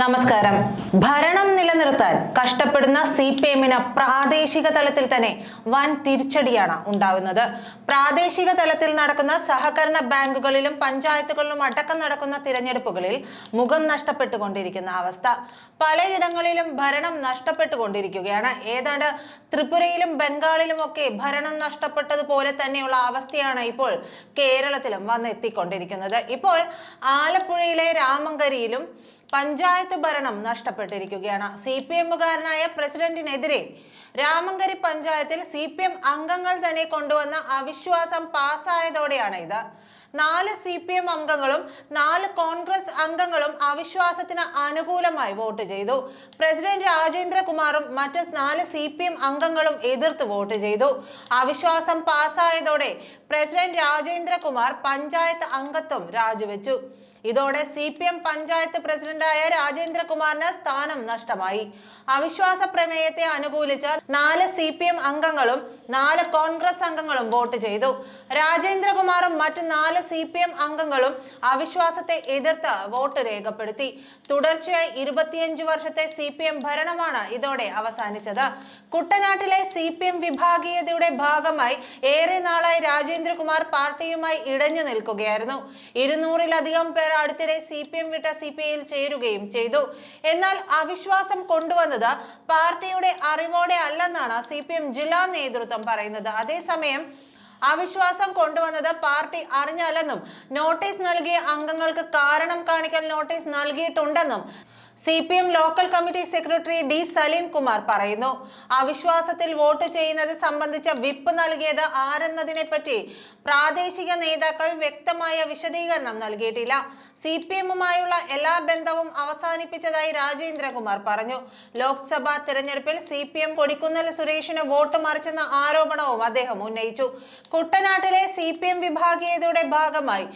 നമസ്കാരം. ഭരണം നിലനിർത്താൻ കഷ്ടപ്പെടുന്ന സി പി എമ്മിന് പ്രാദേശിക തലത്തിൽ തന്നെ വൻ തിരിച്ചടിയാണ് ഉണ്ടാകുന്നത്. പ്രാദേശിക തലത്തിൽ നടക്കുന്ന സഹകരണ ബാങ്കുകളിലും പഞ്ചായത്തുകളിലും അടക്കം നടക്കുന്ന തിരഞ്ഞെടുപ്പുകളിൽ മുഖം നഷ്ടപ്പെട്ടുകൊണ്ടിരിക്കുന്ന അവസ്ഥ. പലയിടങ്ങളിലും ഭരണം നഷ്ടപ്പെട്ടുകൊണ്ടിരിക്കുകയാണ്. ഏതാണ്ട് ത്രിപുരയിലും ബംഗാളിലും ഒക്കെ ഭരണം നഷ്ടപ്പെട്ടതുപോലെ തന്നെയുള്ള അവസ്ഥയാണ് ഇപ്പോൾ കേരളത്തിലും വന്നെത്തിക്കൊണ്ടിരിക്കുന്നത്. ഇപ്പോൾ ആലപ്പുഴയിലെ രാമങ്കരിയിലും പഞ്ചായത്ത് ഭരണം നഷ്ടപ്പെട്ടിരിക്കുകയാണ്. സി പി എമ്മുകാരനായ പ്രസിഡന്റിനെതിരെ രാമങ്കരി പഞ്ചായത്തിൽ സി പി എം അംഗങ്ങൾ തന്നെ കൊണ്ടുവന്ന അവിശ്വാസം പാസ്സായതോടെയാണ് ഇത്. നാല് സി പി എം അംഗങ്ങളും നാല് കോൺഗ്രസ് അംഗങ്ങളും അവിശ്വാസത്തിന് അനുകൂലമായി വോട്ട് ചെയ്തു. പ്രസിഡന്റ് രാജേന്ദ്രകുമാറും മറ്റ് നാല് സി പി എം അംഗങ്ങളും എതിർത്ത് വോട്ട് ചെയ്തു. അവിശ്വാസം പാസ്സായതോടെ പ്രസിഡന്റ് രാജേന്ദ്രകുമാർ പഞ്ചായത്ത് അംഗത്വം രാജിവെച്ചു. ഇതോടെ സി പി എം പഞ്ചായത്ത് പ്രസിഡന്റായ രാജേന്ദ്രകുമാറിന് സ്ഥാനം നഷ്ടമായി. അവിശ്വാസ പ്രമേയത്തെ അനുകൂലിച്ച നാല് സി പി എം അംഗങ്ങളും നാല് കോൺഗ്രസ് അംഗങ്ങളും വോട്ട് ചെയ്തു. രാജേന്ദ്രകുമാറും മറ്റ് നാല് സി പി എം അംഗങ്ങളും അവിശ്വാസത്തെ എതിർത്ത് വോട്ട് രേഖപ്പെടുത്തി. തുടർച്ചയായി ഇരുപത്തിയഞ്ചു വർഷത്തെ സി പി എം ഭരണമാണ് ഇതോടെ അവസാനിച്ചത്. കുട്ടനാട്ടിലെ സി പി എം വിഭാഗീയതയുടെ ഭാഗമായി ഏറെ നാളായി രാജേന്ദ്രകുമാർ പാർട്ടിയുമായി ഇടഞ്ഞു നിൽക്കുകയായിരുന്നു. ഇരുന്നൂറിലധികം പേർ അടുത്തിടെ സി പി എം വിട്ട സി പി ഐയിൽ ചേരുകയും ചെയ്തു. എന്നാൽ അവിശ്വാസം കൊണ്ടുവന്നത് പാർട്ടിയുടെ അറിവോടെ അല്ലെന്നാണ് സി പി എം ജില്ലാ നേതൃത്വം പറയുന്നത്. അതേസമയം അവിശ്വാസം കൊണ്ടുവന്നത് പാർട്ടി അറിഞ്ഞല്ലെന്നും നോട്ടീസ് നൽകിയ അംഗങ്ങൾക്ക് കാരണം കാണിക്കൽ നോട്ടീസ് നൽകിയിട്ടുണ്ടെന്നും C P M local committee secretary D Saleem Kumar പറയുന്നു. അവിശ്വാസത്തിൽ വോട്ട് ചെയ്യുന്നത് സംബന്ധിച്ച വിപ്പ് നൽകിയത് ആരെന്നതിനെ പറ്റി പ്രാദേശിക നേതാക്കൾ വ്യക്തമായ വിശദീകരണം നൽകിയിട്ടില്ല. സി പി എമ്മുമായുള്ള എല്ലാ ബന്ധവും അവസാനിപ്പിച്ചതായി രാജേന്ദ്രകുമാർ പറഞ്ഞു. ലോക്സഭാ തിരഞ്ഞെടുപ്പിൽ സി പി എം കൊടിക്കുന്നിൽ സുരേഷിന് വോട്ട് മറിച്ചെന്ന ആരോപണവും അദ്ദേഹം ഉന്നയിച്ചു. കുട്ടനാട്ടിലെ സി പി എം വിഭാഗീയതയുടെ ഭാഗമായി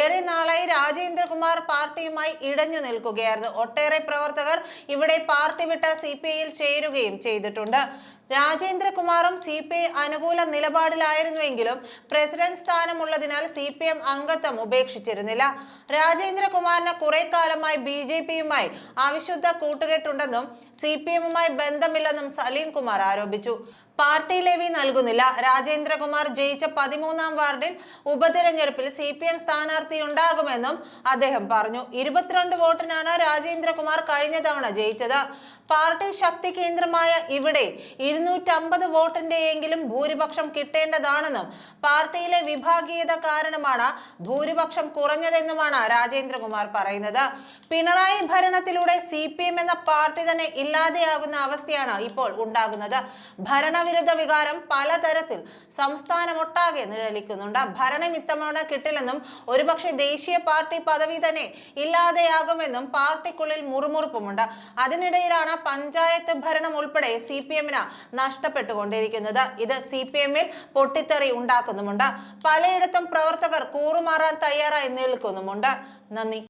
ഏറെ നാളായി രാജേന്ദ്രകുമാർ പാർട്ടിയുമായി ഇടഞ്ഞു നിൽക്കുകയായിരുന്നു. ഒട്ടേറെ പ്രവർത്തകർ ഇവിടെ പാർട്ടി വിട്ട സി പി ഐയിൽ ചേരുകയും ചെയ്തിട്ടുണ്ട്. രാജേന്ദ്രകുമാറും സി പി ഐ അനുകൂല നിലപാടിലായിരുന്നുവെങ്കിലും പ്രസിഡന്റ് സ്ഥാനമുള്ളതിനാൽ സി പി എം അംഗത്വം ഉപേക്ഷിച്ചിരുന്നില്ല. രാജേന്ദ്രകുമാറിന് കുറെ കാലമായി ബി ജെ പിയുമായി അവിശുദ്ധ കൂട്ടുകെട്ടുണ്ടെന്നും സി പി എമ്മുമായി ബന്ധമില്ലെന്നും സലീം കുമാർ ആരോപിച്ചു. പാർട്ടി ലെവി നൽകുന്നില്ല. രാജേന്ദ്രകുമാർ ജയിച്ച പതിമൂന്നാം വാർഡിൽ ഉപതിരഞ്ഞെടുപ്പിൽ സി പി എം സ്ഥാനാർത്ഥി ഉണ്ടാകുമെന്നും അദ്ദേഹം പറഞ്ഞു. ഇരുപത്തിരണ്ട് വോട്ടിനാണ് രാജേന്ദ്രകുമാർ കഴിഞ്ഞ തവണ ജയിച്ചത്. പാർട്ടി ശക്തി കേന്ദ്രമായ ഇവിടെ ഇരുന്നൂറ്റമ്പത് വോട്ടിന്റെയെങ്കിലും ഭൂരിപക്ഷം കിട്ടേണ്ടതാണെന്നും പാർട്ടിയിലെ വിഭാഗീയത കാരണമാണ് ഭൂരിപക്ഷം കുറഞ്ഞതെന്നുമാണ് രാജേന്ദ്രകുമാർ പറയുന്നത്. പിണറായി ഭരണത്തിലൂടെ സി എന്ന പാർട്ടി തന്നെ ഇല്ലാതെയാകുന്ന അവസ്ഥയാണ് ഇപ്പോൾ ഉണ്ടാകുന്നത്. ഭരണവിരുദ്ധ വികാരം പലതരത്തിൽ സംസ്ഥാനമൊട്ടാകെ നിഴലിക്കുന്നുണ്ട്. ഭരണം ഇത്തവണ കിട്ടില്ലെന്നും ഒരുപക്ഷെ ദേശീയ പാർട്ടി പദവി തന്നെ ഇല്ലാതെയാകുമെന്നും പാർട്ടിക്കുള്ളിൽ മുറുമുറുപ്പുമുണ്ട്. അതിനിടയിലാണ് പഞ്ചായത്ത് ഭരണം ഉൾപ്പെടെ സി പി എമ്മിന് നഷ്ടപ്പെട്ടുകൊണ്ടിരിക്കുന്നത്. ഇത് സി പി എമ്മിൽ പൊട്ടിത്തെറി ഉണ്ടാക്കുന്നുമുണ്ട്. പലയിടത്തും പ്രവർത്തകർ കൂറുമാറാൻ തയ്യാറായി നിൽക്കുന്നുമുണ്ട്. നന്ദി.